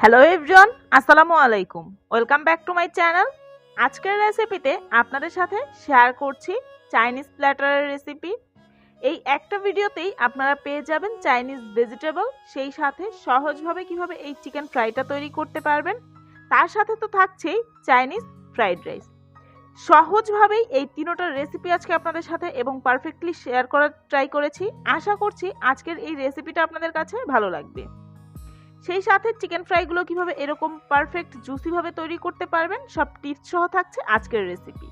Hello everyone আসসালামু আলাইকুম welcome back to my channel আজকের রেসিপিতে আপনাদের সাথে শেয়ার করছি চাইনিজ প্ল্যাটারের রেসিপি এই একটা ভিডিওতেই আপনারা পেয়ে যাবেন চাইনিজ ভেজিটেবল সেই সাথে সহজভাবে কীভাবে এই চিকেন ফ্রাইটা তৈরি করতে পারবেন। তার সাথে তো থাকছেই চাইনিজ ফ্রাইড রাইস সহজভাবেই এই তিনোটার রেসিপি আজকে আপনাদের সাথে এবং পারফেক্টলি শেয়ার করার ট্রাই করেছি। আশা করছি আজকের এই রেসিপিটা আপনাদের কাছে ভালো লাগবে। সেই সাথে চিকেন ফ্রাইগুলো কীভাবে এরকম পারফেক্ট জুসিভাবে তৈরি করতে পারবেন, সব টিপস সহ থাকছে আজকের রেসিপি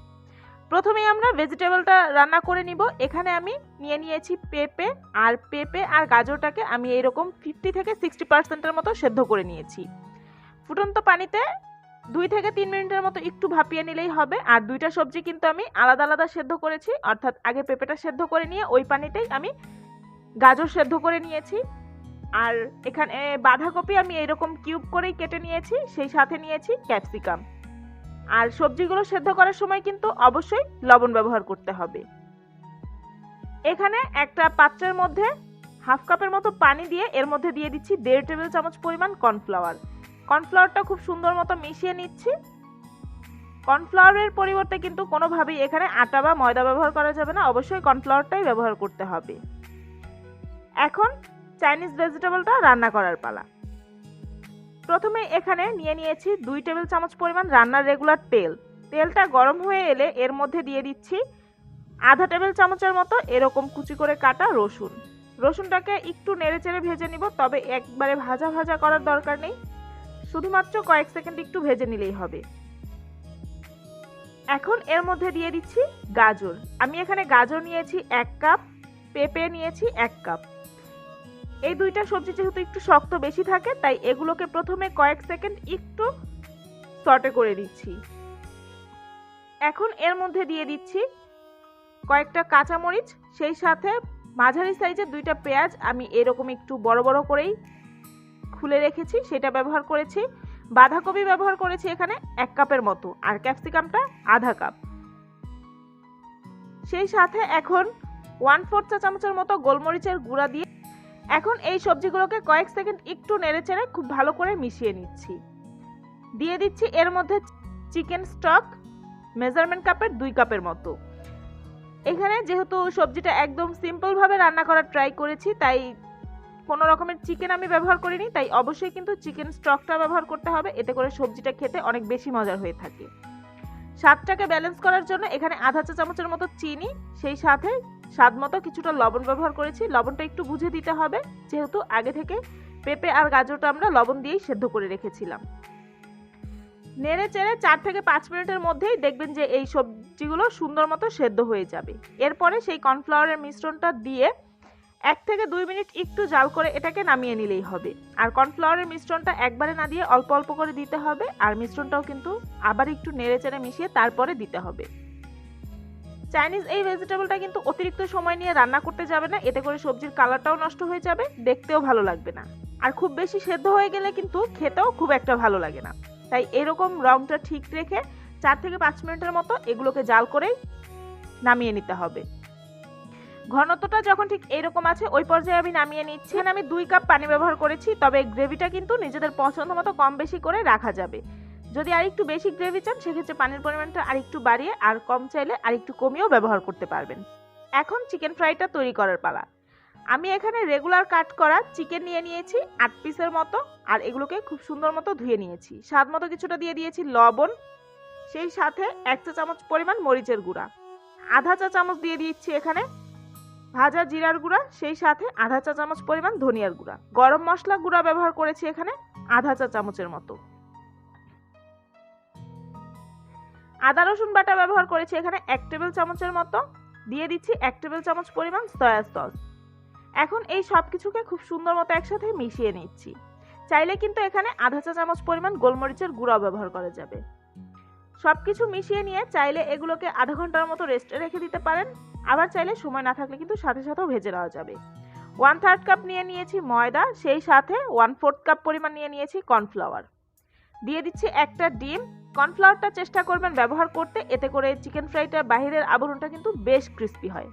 প্রথমেই আমরা ভেজিটেবলটা রান্না করে নিব। এখানে আমি নিয়ে নিয়েছি পেঁপে, আর পেঁপে আর গাজরটাকে আমি এরকম ফিফটি থেকে সিক্সটি পার্সেন্টের মতো সেদ্ধ করে নিয়েছি। ফুটন্ত পানিতে দুই থেকে তিন মিনিটের মতো একটু ভাপিয়ে নিলেই হবে। আর দুইটা সবজি কিন্তু আমি আলাদা আলাদা সেদ্ধ করেছি। অর্থাৎ আগে পেঁপেটা সেদ্ধ করে নিয়ে ওই পানিতেই আমি গাজর সেদ্ধ করে নিয়েছি। আর এখানে বাঁধাকপি আমি এরকম কিউব করেই কেটে নিয়েছি, সেই সাথে নিয়েছি ক্যাপসিকাম। আর সবজিগুলো সেদ্ধ করার সময় কিন্তু অবশ্যই লবণ ব্যবহার করতে হবে। এখানে একটা পাত্রের মধ্যে হাফ কাপের মতো পানি দিয়ে এর মধ্যে দিয়ে দিচ্ছি দেড় টেবিল চামচ পরিমাণ কর্নফ্লাওয়ার। কর্নফ্লাওয়ারটা খুব সুন্দর মতো মিশিয়ে নিচ্ছি। কর্নফ্লাওয়ারের পরিবর্তে কিন্তু কোনোভাবেই এখানে আটা বা ময়দা ব্যবহার করা যাবে না, অবশ্যই কর্নফ্লাওয়ারটাই ব্যবহার করতে হবে। এখন চাইনিজ ভেজিটেবলটা রান্না করার পালা। প্রথমে এখানে নিয়ে নিয়েছি দুই টেবিল চামচ পরিমাণ রান্নার রেগুলার তেল। তেলটা গরম হয়ে এলে এর মধ্যে দিয়ে দিচ্ছি আধা টেবিল চামচের মতো এরকম কুচি করে কাটা রসুন। রসুনটাকে একটু নেড়ে চেড়ে ভেজে নিব, তবে একবারে ভাজা ভাজা করার দরকার নেই। শুধুমাত্র কয়েক সেকেন্ড একটু ভেজে নিলেই হবে। এখন এর মধ্যে দিয়ে দিচ্ছি গাজর। আমি এখানে গাজর নিয়েছি এক কাপ, পেঁপে নিয়েছি এক কাপ। এই দুইটা সবজি যেহেতু একটু শক্ত বেশি থাকে, তাই এগুলোকে প্রথমে কয়েক সেকেন্ড একটু সটে করে দিচ্ছি। এখন এর মধ্যে দিয়ে দিচ্ছি কয়েকটা কাঁচামরিচ, সেই সাথে মাঝারি সাইজের দুইটা পেঁয়াজ, আমি এরকম একটু বড় বড় করেই খুলে রেখেছি, সেটা ব্যবহার করেছি। বাঁধাকপি ব্যবহার করেছি এখানে এক কাপের মতো, আর ক্যাপসিকামটা আধা কাপ। সেই সাথে এখন ওয়ান ফোর চা চামচের মতো গোলমরিচের গুঁড়া দিয়ে এখন এই সবজিগুলোকে কয়েক সেকেন্ড একটু নেড়েচেড়ে খুব ভালো করে মিশিয়ে নিচ্ছি। দিয়ে দিচ্ছি এর মধ্যে চিকেন স্টক, মেজারমেন্ট কাপের দুই কাপের মতো। এখানে যেহেতু সবজিটা একদম সিম্পলভাবে রান্না করার ট্রাই করেছি, তাই কোনো রকমের চিকেন আমি ব্যবহার করিনি, তাই অবশ্যই কিন্তু চিকেন স্টকটা ব্যবহার করতে হবে, এতে করে সবজিটা খেতে অনেক বেশি মজার হয়ে থাকে। স্বাদটাকে ব্যালেন্স করার জন্য এখানে আধা চা চামচের মতো চিনি, সেই সাথে স্বাদ মতো কিছুটা লবণ ব্যবহার করেছি। লবণটা একটু বুঝে দিতে হবে। যেহেতু আগে থেকে পেঁপে আর গাজরটা আমরা লবণ দিয়েই সেদ্ধ করে রেখেছিলাম। নেড়ে চেড়ে চার থেকে পাঁচ মিনিটের মধ্যেই দেখবেন যে এই সবজিগুলো সুন্দর মতো সেদ্ধ হয়ে যাবে। এরপরে সেই কর্নফ্লাওয়ারের মিশ্রণটা দিয়ে এক থেকে দুই মিনিট একটু জাল করে এটাকে নামিয়ে নিলেই হবে। আর কর্নফ্লাওয়ারের মিশ্রণটা একবারে না দিয়ে অল্প অল্প করে দিতে হবে। আর মিশ্রণটাও কিন্তু আবার একটু নেড়ে চেড়ে মিশিয়ে তারপরে দিতে হবে। চাইনিজ এই ভেজিটেবলটা কিন্তু অতিরিক্ত সময় নিয়ে রান্না করতে যাবে না, এতে করে সবজির কালারটাও নষ্ট হয়ে যাবে, দেখতেও ভালো লাগবে না। আর খুব বেশি সেদ্ধ হয়ে গেলে কিন্তু খেতেও খুব একটা ভালো লাগে না। তাই এরকম রংটা ঠিক রেখে চার থেকে পাঁচ মিনিটের মতো এগুলোকে জাল করেই নামিয়ে নিতে হবে। ঘনত্বটা যখন ঠিক এরকম আছে, ওই পর্যায়ে আমি নামিয়ে নিচ্ছি। আমি দুই কাপ পানি ব্যবহার করেছি, তবে গ্রেভিটা কিন্তু নিজেদের পছন্দ মতো কম বেশি করে রাখা যাবে। যদি আর একটু বেশি গ্রেভি চান, সেক্ষেত্রে পানির পরিমাণটা আর একটু বাড়িয়ে আর কম চাইলে আর একটু কমিয়েও ব্যবহার করতে পারবেন। এখন চিকেন ফ্রাইটা তৈরি করার পালা। আমি এখানে রেগুলার কাট করা চিকেন নিয়ে নিয়েছি, আট পিসের মতো, আর এগুলোকে খুব সুন্দর মতো ধুয়ে নিয়েছি। স্বাদ মতো কিছুটা দিয়ে দিয়েছি লবণ, সেই সাথে এক চা চামচ পরিমাণ মরিচের গুঁড়া। আধা চা চামচ দিয়ে দিচ্ছি এখানে ভাজা জিরার গুঁড়া, সেই সাথে আধা চা চামচ পরিমাণ ধনিয়ার গুঁড়া। গরম মশলা গুঁড়া ব্যবহার করেছি এখানে আধা চা চামচের মতো। আদা, রসুন বাটা ব্যবহার করেছি এখানে এক টেবিল চামচের মতো। দিয়ে দিচ্ছি এক টেবিল চামচ পরিমাণ সয়া সস এখন এই সব কিছুকে খুব সুন্দর মতো একসাথে মিশিয়ে নিচ্ছি। চাইলে কিন্তু এখানে আধা চা চামচ পরিমাণ গোলমরিচের গুঁড়াও ব্যবহার করা যাবে। সব কিছু মিশিয়ে নিয়ে চাইলে এগুলোকে আধা ঘণ্টার মতো রেস্টে রেখে দিতে পারেন। আবার চাইলে সময় না থাকলে কিন্তু সাথে সাথেও ভেজে নেওয়া যাবে। ওয়ান থার্ড কাপ নিয়ে নিয়েছি ময়দা, সেই সাথে ওয়ান ফোর্থ কাপ পরিমাণ নিয়ে নিয়েছি কর্নফ্লাওয়ার দিয়ে দিচ্ছি একটা ডিম। কর্নফ্লাওয়ারটা চেষ্টা করবেন ব্যবহার করতে, এতে করে চিকেন ফ্রাইটার বাহিরের আবরণটা কিন্তু বেশ ক্রিস্পি হয়।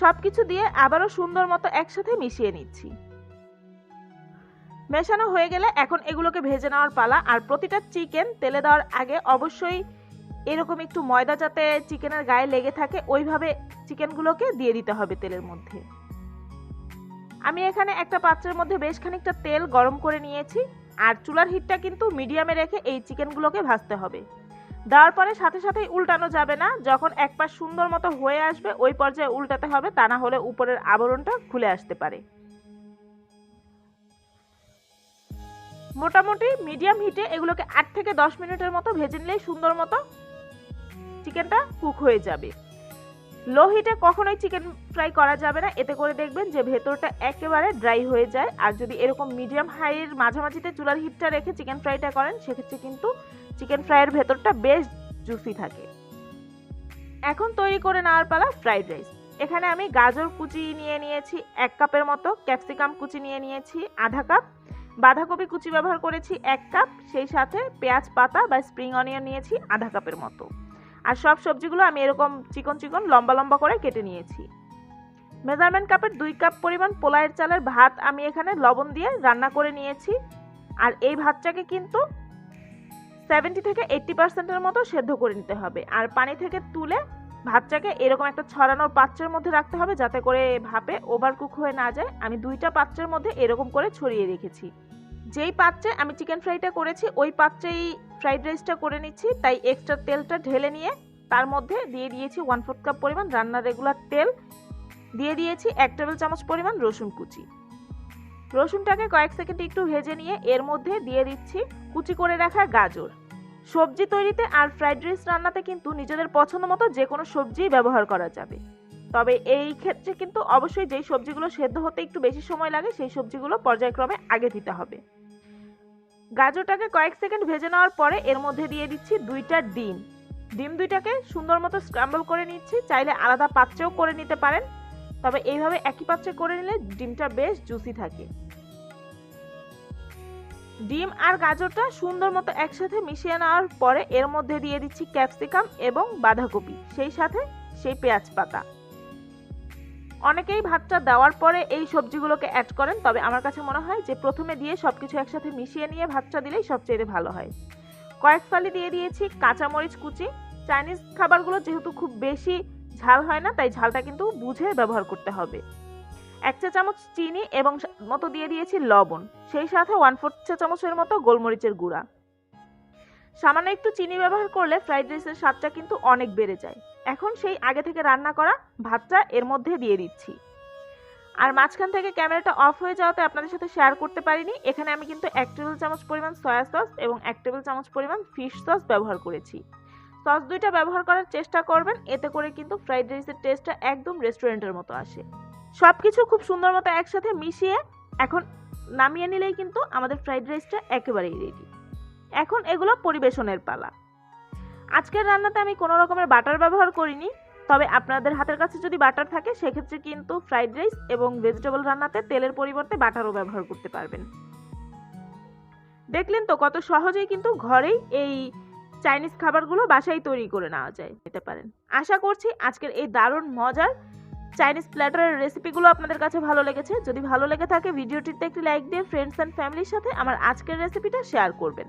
সব কিছু দিয়ে আবারও সুন্দর মতো একসাথে মিশিয়ে নিচ্ছি। মেশানো হয়ে গেলে এখন এগুলোকে ভেজে নেওয়ার পালা, আর প্রতিটা চিকেন তেলে দেওয়ার আগে অবশ্যই এরকম একটু ময়দা যাতে চিকেনের গায়ে লেগে থাকে, ওইভাবে চিকেনগুলোকে দিয়ে দিতে হবে তেলের মধ্যে। আমি এখানে একটা পাত্রের মধ্যে বেশ খানিকটা তেল গরম করে নিয়েছি, আর চুলার হিটটা কিন্তু মিডিয়ামে রেখে এই চিকেনগুলোকে ভাজতে হবে। দেওয়ার পরে সাথে সাথেই উল্টানো যাবে না, যখন এক পাশ সুন্দর মতো হয়ে আসবে, ওই পর্যায়ে উল্টাতে হবে, তা না হলে উপরের আবরণটা খুলে আসতে পারে। মোটামুটি মিডিয়াম হিটে এগুলোকে আট থেকে দশ মিনিটের মতো ভেজে নিলেই সুন্দর মতো চিকেনটা কুক হয়ে যাবে। লো হিটে কখনোই চিকেন ফ্রাই করা যাবে না। এতে করে দেখবেন যে ভেতরটা একেবারে ড্রাই হয়ে যায়। আর যদি এরকম মিডিয়াম হাইয়ের মাঝামাঝিতে চুলার হিটটা রেখে চিকেন ফ্রাইটা করেন, সেক্ষেত্রে কিন্তু চিকেন ফ্রাইয়ের ভেতরটা বেশ জুসি থাকে। এখন তৈরি করে নেওয়ার পালা ফ্রাইড রাইস এখানে আমি গাজর কুচি নিয়ে নিয়েছি, এক কাপের মতো। ক্যাপসিকাম কুচি নিয়ে নিয়েছি, আধা কাপ। বাঁধাকপি কুচি ব্যবহার করেছি, এক কাপ। সেই সাথে পেঁয়াজ পাতা বা স্প্রিং অনিয়ন নিয়েছি, আধা কাপের মতো। আর সব সবজিগুলো আমি এরকম চিকন চিকন, লম্বা লম্বা করে কেটে নিয়েছি। মেজারমেন্ট কাপের দুই কাপ পরিমাণ পোলায়ের চালের ভাত আমি এখানে লবণ দিয়ে রান্না করে নিয়েছি। আর এই ভাতটাকে কিন্তু সেভেন্টি থেকে এইট্টি পার্সেন্টের মতো সেদ্ধ করে নিতে হবে। আর পানি থেকে তুলে ভাতটাকে এরকম একটা ছড়ানোর পাত্রের মধ্যে রাখতে হবে যাতে করে ভাপে ওভার কুক হয়ে না যায়। আমি দুইটা পাত্রের মধ্যে এরকম করে ছড়িয়ে রেখেছি। যেই পাত্রে আমি চিকেন ফ্রাইটা করেছি, ওই পাত্রেই ফ্রাইড রাইসটা করে নিচ্ছি। তাই এক্সট্রা তেলটা ঢেলে নিয়ে তার মধ্যে দিয়ে দিয়েছি ওয়ান ফোর্থ কাপ পরিমাণ রান্নার রেগুলার তেল। দিয়ে দিয়েছি এক টেবিল চামচ পরিমাণ রসুন কুচি। রসুনটাকে কয়েক সেকেন্ড একটু ভেজে নিয়ে এর মধ্যে দিয়ে দিচ্ছি কুচি করে রাখা গাজর। সবজি তৈরিতে আর ফ্রাইড রাইস রান্নাতে কিন্তু নিজেদের পছন্দ মতো যে কোনো সবজি ব্যবহার করা যাবে। তবে এই ক্ষেত্রে কিন্তু অবশ্যই যেই সবজিগুলো সেদ্ধ হতে একটু বেশি সময় লাগে, সেই সবজিগুলো পর্যায়ক্রমে আগে দিতে হবে। গাজরটাকে কয়েক সেকেন্ড ভেজে নেওয়ার পরে এর মধ্যে দিয়ে দিচ্ছি দুইটা ডিম। ডিম দুইটাকে সুন্দর মতো স্ক্রাম্বল করে নিচ্ছি, চাইলে আলাদা পাত্রেও করে নিতে পারেন। তবে এইভাবে একই পাত্রে করে নিলে ডিমটা বেশ জুসি থাকে। ডিম আর গাজরটা সুন্দর মতো একসাথে মিশিয়ে নেওয়ার পরে এর মধ্যে দিয়ে দিচ্ছি ক্যাপসিকাম এবং বাঁধাকপি, সেই সাথে সেই পেঁয়াজ পাতা। অনেকেই ভাতটা দেওয়ার পরে এই সবজিগুলোকে অ্যাড করেন, তবে আমার কাছে মনে হয় যে প্রথমে দিয়ে সব কিছু একসাথে মিশিয়ে নিয়ে ভাতটা দিলেই সবচেয়ে ভালো হয়। কয়েক ফালি দিয়ে দিয়েছি কাঁচামরিচ কুচি। চাইনিজ খাবারগুলো যেহেতু খুব বেশি ঝাল হয় না, তাই ঝালটা কিন্তু বুঝে ব্যবহার করতে হবে। এক চা চামচ চিনি এবং মতো দিয়ে দিয়েছি লবণ, সেই সাথে ওয়ান ফোর্থ চা চামচের মতো গোলমরিচের গুঁড়া। সামান্য একটু চিনি ব্যবহার করলে ফ্রাইড রাইসের স্বাদটা কিন্তু অনেক বেড়ে যায়। এখন সেই আগে থেকে রান্না করা ভাতটা এর মধ্যে দিয়ে দিচ্ছি। আর মাঝখান থেকে ক্যামেরাটা অফ হয়ে যাওয়াতে আপনাদের সাথে শেয়ার করতে পারিনি, এখানে আমি কিন্তু এক টেবিল চামচ পরিমাণ সয়া সস এবং এক টেবিল চামচ পরিমাণ ফিশ সস ব্যবহার করেছি। সস দুইটা ব্যবহার করার চেষ্টা করবেন, এতে করে কিন্তু ফ্রাইড রাইসের টেস্টটা একদম রেস্টুরেন্টের মতো আসে। সব কিছু খুব সুন্দর মতো একসাথে মিশিয়ে এখন নামিয়ে নিলেই কিন্তু আমাদের ফ্রাইড রাইসটা একেবারেই রেডি এখন এগুলো পরিবেশনের পালা। আজকের রান্নাতে আমি কোনো রকমের বাটার ব্যবহার করিনি, তবে আপনাদের হাতের কাছে যদি বাটার থাকে, সেক্ষেত্রে কিন্তু ফ্রাইড রাইস এবং ভেজিটেবল রান্নাতে তেলের পরিবর্তে বাটারও ব্যবহার করতে পারবেন। দেখলেন তো কত সহজেই কিন্তু ঘরেই এই চাইনিজ খাবারগুলো বাসায় তৈরি করে নেওয়া যায়, নিতে পারেন। আশা করছি আজকের এই দারুণ মজার চাইনিজ প্ল্যাটারের রেসিপিগুলো আপনাদের কাছে ভালো লেগেছে। যদি ভালো লেগে থাকে, ভিডিওটিতে একটি লাইক দিয়ে ফ্রেন্ডস অ্যান্ড ফ্যামিলির সাথে আমার আজকের রেসিপিটা শেয়ার করবেন।